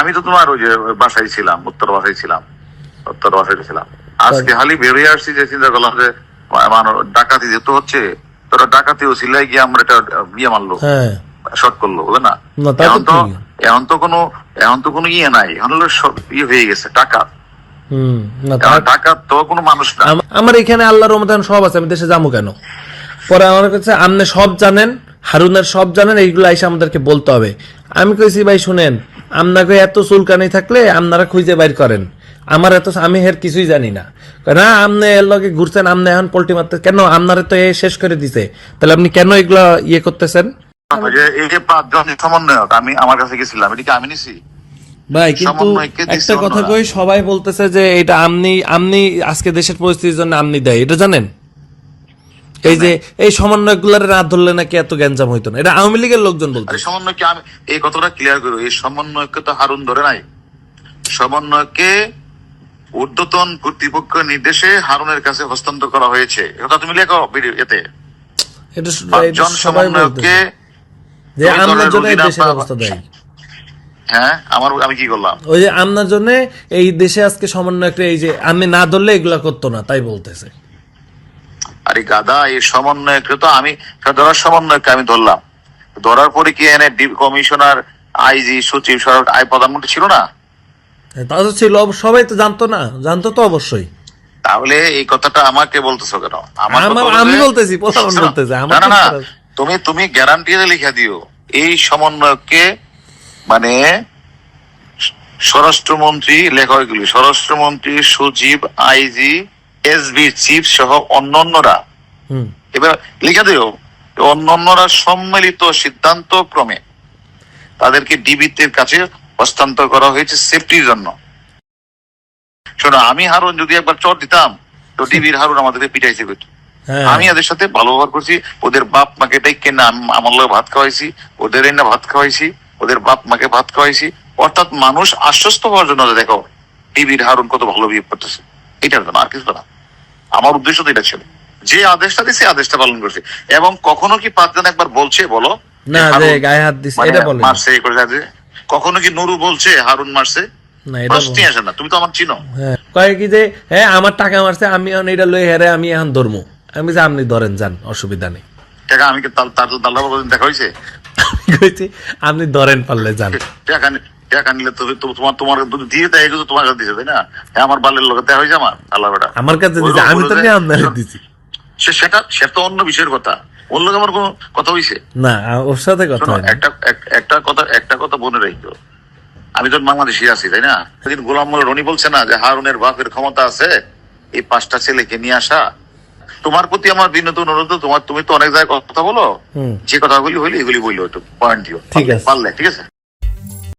আমি তো তোমার ওই যে বাসায় ছিলাম উত্তর বাসায় ছিলাম উত্তর বাসায় ছিলাম। আজকে খালি বেরিয়ে আসছি যে চিন্তা করলাম যে ডাকাতি যেহেতু হচ্ছে তোরা ডাকাতি ও সিলাই গিয়ে আমরা এটা বিয়ে মারলো হ্যাঁ। শর্ট করল বুঝলে না? এখন তো এখন তো কোনো এখন তো কোনো ইয়ে নাই এখন হলো ইয়ে হয়ে গেছে টাকা তা কারণ টাকা তো কোনো মানুষ না। আমার এখানে আল্লাহর রহমতে এখন সব আছে আমি দেশে যাব কেন? পরে আমার কাছে আপনি সব জানেন হারুনের সব জানেন এইগুলো এসে আমাদেরকে বলতে হবে। আমি কইছি ভাই শুনেন আপনাকে এত চুলকানি থাকলে আপনারা খুঁজে বাইর করেন। আমার এত আমি এর কিছুই জানি না। না আপনি এর লগে ঘুরছেন আপনি এখন পোল্ট্রি মারতে কেন? আপনারা তো এ শেষ করে দিছে। তাহলে আপনি কেন এগুলা ইয়ে করতেছেন? এই যে পাঁচজন সমন্বয়ক আমি আমার কাছে গেছিলাম এটা কি আমি নিছি? ভাই কিন্তু একটা কথা। কই সবাই বলতেছে যে এটা আমনি আমনি আজকে দেশের পরিস্থিতির জন্য আমনি দেয়। এটা জানেন? এই যে এই সমন্বয়গুলার না ধরলে নাকি এত গ্যাঞ্জাম হইতো না। এটা আওয়ামী লীগের লোকজন বলতে। সমন্বয়কে আমি এই কথাটা ক্লিয়ার করব এই সমন্বয়কে তো হারুন ধরে নাই। সমন্বয়কে ঊর্ধ্বতন কর্তৃপক্ষের নির্দেশে হারুনের কাছে হস্তান্তর করা হয়েছে। এটা তুমি লেখো ভিডিও এতে। এটা স- এটা পাঁচজন সবাই বলতেছে। সমন্বয়ককে যে আমনার জন্য এই দেশের অবস্থা দেয়। হ্যাঁ আমার আমি কি করলাম? ওই যে আমনার জন্য এই দেশে আজকে সমন্বয় একটা এই যে আমি না ধরলে এগুলা করতো না তাই বলতেছে। আরে গাদা এই সমন্বয়কে তো আমি ধরার সমন্বয়কে আমি ধরলাম। ধরার পরে কি এনে কমিশনার আইজি সচিব সরকার আই প্রধানমন্ত্রী ছিল না? তা তো ছিল সবাই তো জানতো না। জানতো তো অবশ্যই। তাহলে এই কথাটা আমাকে বলতেছো কেন? হলো আমি বলতেছি, না? না? তুমি তুমি গ্যারান্টি লিখে দিও এই সমন্বয়কে মানে স্বরাষ্ট্রমন্ত্রী লেখা এগুলি স্বরাষ্ট্রমন্ত্রী সচিব আইজি এসবি চিফ সহ অন্যান্যরা। এবার লিখে দিও অন্যান্যরা সম্মিলিত সিদ্ধান্ত ক্রমে তাদেরকে ডিবিতের কাছে হস্তান্তর করা হয়েছে সেফটির জন্য। শোনো আমি হারুন যদি একবার চট দিতাম তো ডিবির হারুন আমাদেরকে পিটাইছে কইতো। হ্যাঁ। আমি এদের সাথে ভালো ব্যবহার করছি ওদের বাপ মাকে ডেকে না আমার লোক ভাত খাওয়াইছি ওদের না ভাত খাওয়াইছি ওদের বাপ মাকে ভাত খাওয়াইছি। অর্থাৎ মানুষ আশ্বস্ত হওয়ার জন্য দেখো টিভির হারুন কত ভালো বিহেভ করতেছে। এটার জন্য আর কিছু না আমার উদ্দেশ্য তো এটা ছিল। যে আদেশটা দিছে আদেশটা পালন করছে। এবং কখনো কি পাঁচজন একবার বলছে বলো? না যে গায়ে হাত দিছে মানে এটা বলে মারছে এই করে যে কখনো কি নুরু বলছে হারুন মারছে? না এটা প্রশ্নই আসে না তুমি তো আমার চিনো। হ্যাঁ। কয় কি যে হ্যাঁ আমার টাকা মারছে আমি এখন এটা লই হেরে আমি এখন ধরমু। আমি যে আপনি ধরেন যান অসুবিধা নেই। টাকা আমি কি তার তার তাল্লা বাবা দেখা হয়েছে? আপনি ধরেন পারলে যান। টাকা নি- টাকা নিলে তো তোমার তোমার দিয়ে দেয় তোমার কাছে দিছে তাই না? হ্যাঁ, আমার বালের হয়েছে আমার আল্লাহ বেটা। আমার কাছে আমি তো আপনারে দিছি। সে- সেটা সেটা অন্য বিষয়ের কথা। লোক আমার কোনো কথা না ওর সাথে কথা। একটা একটা কথা একটা কথা মনে আমি তো বাংলাদেশি আছি তাই না? সেদিন গোলাম মোল্লা রনি বলছে না যে হারুনের বাপের ক্ষমতা আছে এই পাঁচটা ছেলেকে নিয়ে আসা। তোমার প্রতি আমার বিনোদ অনুরোধ তোমার তুমি তো অনেক জায়গায় কথা বলো। যে কথাগুলি হইলে এগুলি বলল একটু পয়েন্ট দিও। ঠিক আছে। পারলে ঠিক আছে?